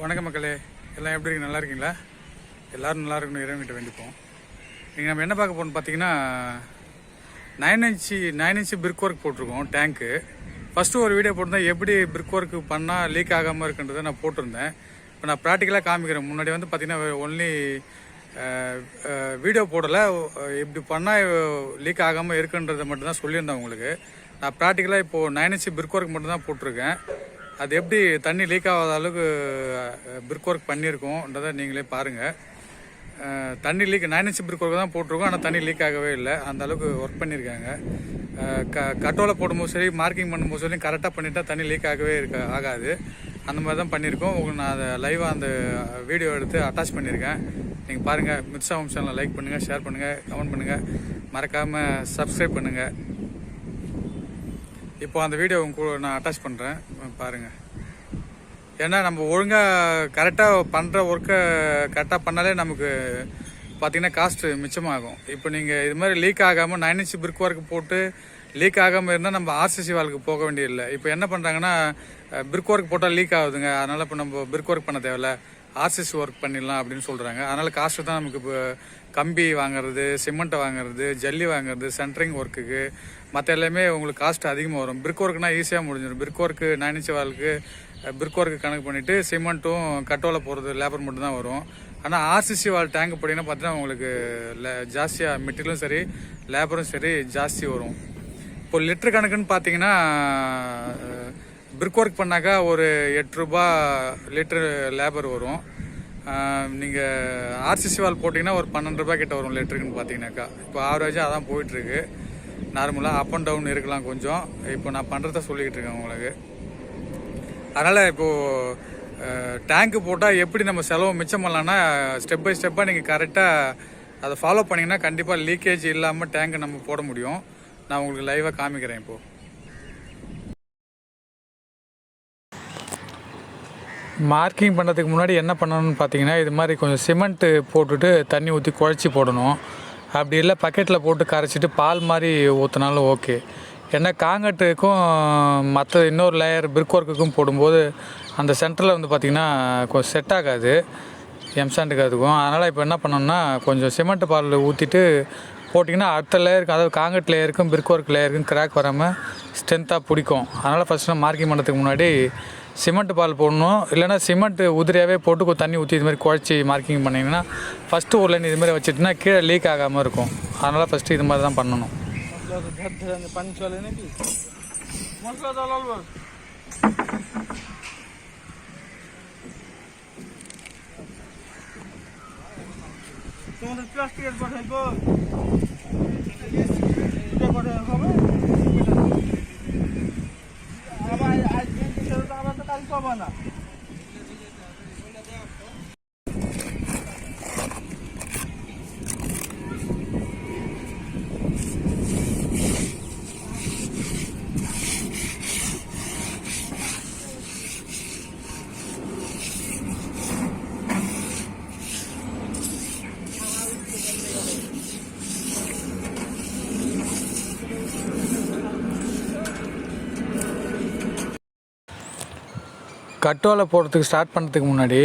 வணக்கம் மக்களே. எல்லாம் எப்படி இருக்கு? நல்லா இருக்கீங்களா? எல்லோரும் நல்லா இருக்கணும். இறைவன்கிட்ட வேண்டிப்போம். நீங்கள் நம்ம என்ன பார்க்க போகணும்னு பார்த்தீங்கன்னா nine inch nine inch brick work போட்டிருக்கோம் டேங்க்கு ஃபஸ்ட்டு ஒரு வீடியோ போட்டிருந்தேன். எப்படி பிரிக் ஒர்க் பண்ணால் லீக் ஆகாமல் இருக்குன்றதை நான் போட்டிருந்தேன். இப்போ நான் ப்ராக்டிக்கலாக காமிக்கிறேன். முன்னாடி வந்து பார்த்தீங்கன்னா ஒன்லி வீடியோ போடலை. இப்படி பண்ணால் லீக் ஆகாமல் இருக்குன்றதை மட்டும்தான் சொல்லியிருந்தேன் உங்களுக்கு. நான் ப்ராக்டிக்கலாக இப்போது நைன் இன்ச்சு பிரிக் ஒர்க் மட்டும்தான் போட்டிருக்கேன். அது எப்படி தண்ணி லீக் ஆகாத அளவுக்கு பிரிக் ஒர்க் பண்ணியிருக்கோம்ன்றதை நீங்களே பாருங்கள் தண்ணி leak nine inch brick work தான் போட்டிருக்கோம் ஆனால் தண்ணி லீக் ஆகவே இல்லை. அந்த அளவுக்கு ஒர்க் பண்ணியிருக்காங்க. க கட்டோலை போடும்போது சரி மார்க்கிங் பண்ணும்போது சரி கரெக்டாக பண்ணிட்டா தண்ணி லீக் ஆகவே இருக்க ஆகாது. அந்த மாதிரி தான் பண்ணியிருக்கோம். உங்களுக்கு நான் அதை லைவாக அந்த வீடியோ எடுத்து அட்டாச் பண்ணியிருக்கேன். நீங்கள் பாருங்கள் மிர்சா வம்சனில் லைக் பண்ணுங்கள் ஷேர் பண்ணுங்கள் கமெண்ட் பண்ணுங்கள் மறக்காமல் சப்ஸ்கிரைப் பண்ணுங்கள் இப்போ அந்த வீடியோ உங்க கூட நான் அட்டாச் பண்ணுறேன் பாருங்கள் ஏன்னா நம்ம ஒழுங்காக கரெக்டாக பண்ணுற ஒர்க்கை கரெக்டாக பண்ணாலே நமக்கு பார்த்தீங்கன்னா காஸ்ட்டு மிச்சமாகும். இப்போ நீங்கள் இது மாதிரி லீக் ஆகாமல் நைன் இன்ச் பிரிக் ஒர்க் போட்டு லீக் ஆகாமல் இருந்தால் நம்ம ஆர்சிசி வாலுக்கு போக வேண்டியதில்லை. இப்போ என்ன பண்ணுறாங்கன்னா பிரிக் ஒர்க் போட்டால் லீக் ஆகுதுங்க. அதனால் இப்போ நம்ம பிரிக் ஒர்க் பண்ண தேவையில்ல. ஆர்சிசி ஒர்க் பண்ணிடலாம் அப்படின்னு சொல்கிறாங்க அதனால் காஸ்ட்டு தான் நமக்கு இப்போ கம்பி வாங்குறது சிமெண்ட்டை வாங்குறது ஜல்லி வாங்குறது சென்ட்ரிங் ஒர்க்குக்கு மற்ற எல்லாமே உங்களுக்கு காஸ்ட் அதிகமாக வரும். பிரிக் ஒர்க்னா ஈஸியாக முடிஞ்சிடும். பிரிக் ஒர்க்கு நைன் இன்ச் வாலுக்கு பிரிக் ஒர்க்கு கணக்கு பண்ணிவிட்டு சிமெண்ட்டும் கட்டோவில் போகிறது லேபர் மட்டும் தான் வரும். ஆனால் ஆர்சிசி வால் டேங்க் போட்டிங்கன்னா பார்த்தீங்கன்னா உங்களுக்கு ஜாஸ்தியாக மெட்டீரியலும் சரி லேபரும் சரி ஜாஸ்தி வரும். இப்போ லிட்டர் கணக்குன்னு பார்த்தீங்கன்னா பிரிக் ஒர்க் பண்ணாக்கா ஒரு எட்டு ரூபா லிட்டர் லேபர் வரும். நீங்கள் ஆர்சிசி வால் போட்டிங்கன்னா ஒரு பன்னெண்டு ரூபாய் கிட்ட வரும் லிட்டருக்குன்னு பார்த்தீங்கன்னாக்கா இப்போ ஆவரேஜாக அதான் போயிட்டுருக்கு. நார்மலாக அப் அண்ட் டவுன் இருக்கலாம் கொஞ்சம். இப்போ நான் பண்ணுறத சொல்லிக்கிட்டு இருக்கேன் உங்களுக்கு. அதனால் இப்போது டேங்க்கு போட்டால் எப்படி நம்ம செலவு மிச்சம் பண்ணலான்னா ஸ்டெப் பை ஸ்டெப்பாக நீங்கள் கரெக்டாக அதை ஃபாலோ பண்ணிங்கன்னா கண்டிப்பாக லீக்கேஜ் இல்லாமல் டேங்க்கு நம்ம போட முடியும். நான் உங்களுக்கு லைவாக காமிக்கிறேன் இப்போது மார்க்கிங் பண்ணுறதுக்கு முன்னாடி என்ன பண்ணணும்னு பார்த்தீங்கன்னா இது மாதிரி கொஞ்சம் சிமெண்ட்டு போட்டுட்டு தண்ணி ஊற்றி குழச்சி போடணும். அப்படி இல்லை பக்கெட்டில் போட்டு கரைச்சிட்டு பால் மாதிரி ஊற்றினாலும் ஓகே. ஏன்னா காங்கட்டுக்கும் மற்ற இன்னொரு லேயர் பிரிக் ஒர்க்குக்கும் போடும்போது அந்த சென்டரில் வந்து பார்த்திங்கன்னா கொஞ்சம் செட் ஆகாது. எம்சாண்டுக்கு அதுக்கும். அதனால் இப்போ என்ன பண்ணணும்னா கொஞ்சம் சிமெண்ட் பால் ஊற்றிட்டு போட்டிங்கன்னா அடுத்த லேயருக்கு அதாவது காங்கிரட் லேயருக்கும் பிரிக் ஒர்க் லேயருக்கும் கிராக் வராமல் ஸ்ட்ரென்த்தாக பிடிக்கும். அதனால் ஃபஸ்ட்டு மார்க்கிங் பண்ணுறதுக்கு முன்னாடி சிமெண்ட் பால் போடணும் இல்லைன்னா சிமெண்ட் உதிரியாகவே போட்டு கொஞ்சம் தண்ணி ஊற்றி இது மாதிரி குழச்சி மார்க்கிங் பண்ணிங்கன்னா ஃபஸ்ட்டு ஒரு லைன் இது மாதிரி வச்சுட்டுனா கீழே லீக் ஆகாமல் இருக்கும் அதனால் ஃபஸ்ட்டு இது மாதிரி தான் பண்ணணும் মশলা তো ধার ধারে পানি চলে নাকি মশলা জল অল্প তোমাদের প্লাস্টিকের পাঠাইব கட்டோலை போடுறதுக்கு ஸ்டார்ட் பண்ணுறதுக்கு முன்னாடி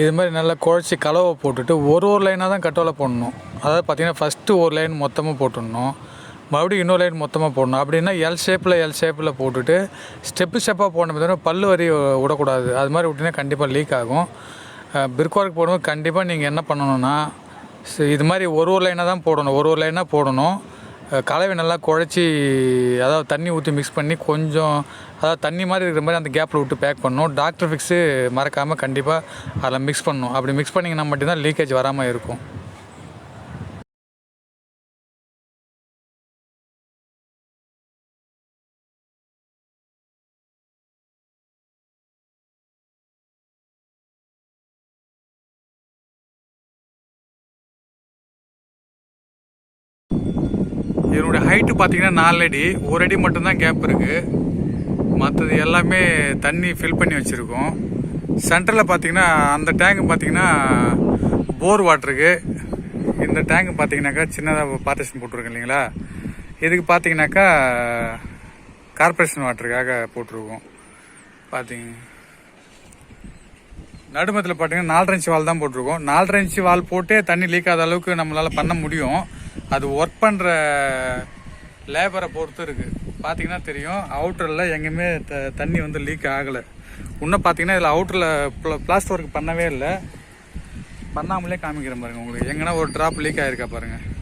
இது மாதிரி நல்லா குழச்சி கலவை போட்டுட்டு ஒரு ஒரு லைனாக தான் கட்டோலை போடணும். அதாவது பார்த்தீங்கன்னா ஃபஸ்ட்டு ஒரு லைன் மொத்தமாக போட்டுடணும். மறுபடியும் இன்னொரு லைன் மொத்தமாக போடணும். அப்படின்னா எல் ஷேப்பில் எல் ஷேப்பில் போட்டுட்டு ஸ்டெப்பு ஸ்டெப்பாக போடணும் பார்த்தீங்கன்னா பல்லு வரி விடக்கூடாது. அது மாதிரி விட்டிங்கன்னா கண்டிப்பாக லீக் ஆகும். பிரிக் ஒர்க் போடும்போது கண்டிப்பாக நீங்கள் என்ன பண்ணணும்னா இது மாதிரி ஒரு ஒரு லைனாக தான் போடணும். ஒரு ஒரு லைனாக போடணும். கலவை நல்லா குழச்சி அதாவது தண்ணி ஊற்றி மிக்ஸ் பண்ணி கொஞ்சம் அதாவது தண்ணி மாதிரி இருக்கிற மாதிரி அந்த கேப்பில் விட்டு பேக் பண்ணணும். டாக்டர் ஃபிக்ஸு மறக்காமல் கண்டிப்பாக அதில் மிக்ஸ் பண்ணணும். அப்படி மிக்ஸ் பண்ணிங்கன்னா மட்டும்தான் லீக்கேஜ் வராமல் இருக்கும். இதனுடைய ஹைட்டு பார்த்தீங்கன்னா நாலு அடி. ஒரு அடி மட்டும்தான் கேப் இருக்குது மற்றது எல்லாமே தண்ணி ஃபில் பண்ணி வச்சுருக்கோம். சென்டரில் பார்த்தீங்கன்னா அந்த டேங்க் பார்த்தீங்கன்னா போர் வாட்டருக்கு இந்த டேங்க் பார்த்தீங்கன்னாக்கா சின்னதாக பார்ட்டிஷன் போட்டிருக்கோம் இல்லைங்களா? இதுக்கு பார்த்தீங்கன்னாக்கா கார்ப்பரேஷன் வாட்டருக்காக போட்டிருக்கோம். பார்த்தீங்க. நடுமத்தில் பார்த்தீங்கன்னா நாலரை இன்ச்சு வால் தான் போட்டிருக்கோம். நாலரை இன்ச்சு வால் போட்டே தண்ணி லீக் ஆகாத அளவுக்கு நம்மளால் பண்ண முடியும். அது ஒர்க் பண்ணுற லேபரை பொறுத்து இருக்குது பார்த்தீங்கன்னா தெரியும் அவுட்டரில் எங்கேயுமே த தண்ணி வந்து லீக் ஆகலை. இன்னும் பார்த்தீங்கன்னா இதில் அவுட்டரில் பிளாஸ்டர் ஒர்க் பண்ணவே இல்லை. பண்ணாமலே காமிக்கிறேன் பாருங்க உங்களுக்கு. எங்கன்னா ஒரு ட்ராப் லீக் ஆகிருக்கா பாருங்கள்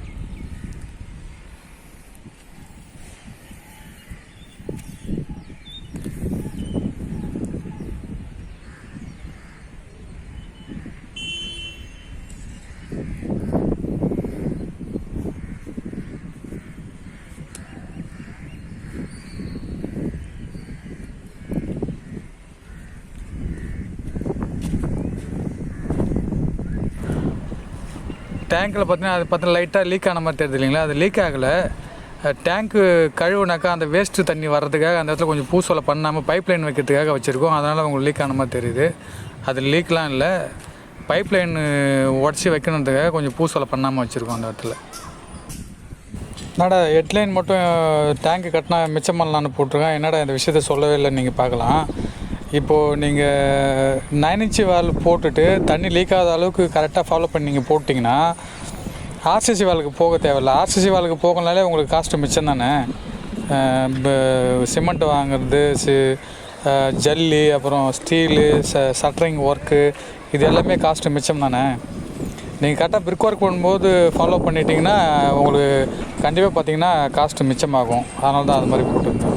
டேங்க்கில் பார்த்தீங்கன்னா அது பார்த்தீங்கன்னா லைட்டாக லீக் ஆன மாதிரி தெரியுது இல்லைங்களா? அது லீக் ஆகலை. டேங்க்கு கழுவுனாக்கா அந்த வேஸ்ட்டு தண்ணி வர்றதுக்காக அந்த இடத்துல கொஞ்சம் பூசோலை பண்ணாமல் பைப் லைன் வைக்கிறதுக்காக வச்சுருக்கோம். அதனால் உங்களுக்கு லீக் ஆன மாதிரி தெரியுது. அது லீக்லாம் இல்லை. பைப் லைன் உடச்சி வைக்கணுன்றதுக்காக கொஞ்சம் பூசோலை பண்ணாமல் வச்சுருக்கோம் அந்த இடத்துல. என்னடா ஹெட்லைன் மட்டும் டேங்க்கு கட்டினா மிச்சம் பண்ணலான்னு போட்டிருக்கேன். என்னடா இந்த விஷயத்த சொல்லவே இல்லைன்னு நீங்கள் பார்க்கலாம். இப்போது நீங்கள் நைன் இன்ச்சு வால் போட்டுட்டு தண்ணி லீக் ஆகாத அளவுக்கு கரெக்டாக ஃபாலோ பண்ணி நீங்கள் போட்டிங்கன்னா ஆர்சிசி வாலுக்கு போக தேவையில்ல. ஆர்சிசி வாலுக்கு போகனாலே உங்களுக்கு காஸ்ட்டு மிச்சம் தானே? சிமெண்ட் வாங்குறது சி ஜல்லி அப்புறம் ஸ்டீலு ச சட்ரிங் ஒர்க்கு இது எல்லாமே காஸ்ட்டு மிச்சம் தானே? நீங்கள் கரெக்டாக பிரிக் ஒர்க் பண்ணும்போது ஃபாலோ பண்ணிட்டீங்கன்னா உங்களுக்கு கண்டிப்பாக பார்த்தீங்கன்னா காஸ்ட்டு மிச்சமாகும். அதனால தான் அது மாதிரி போட்டுருந்தேன்.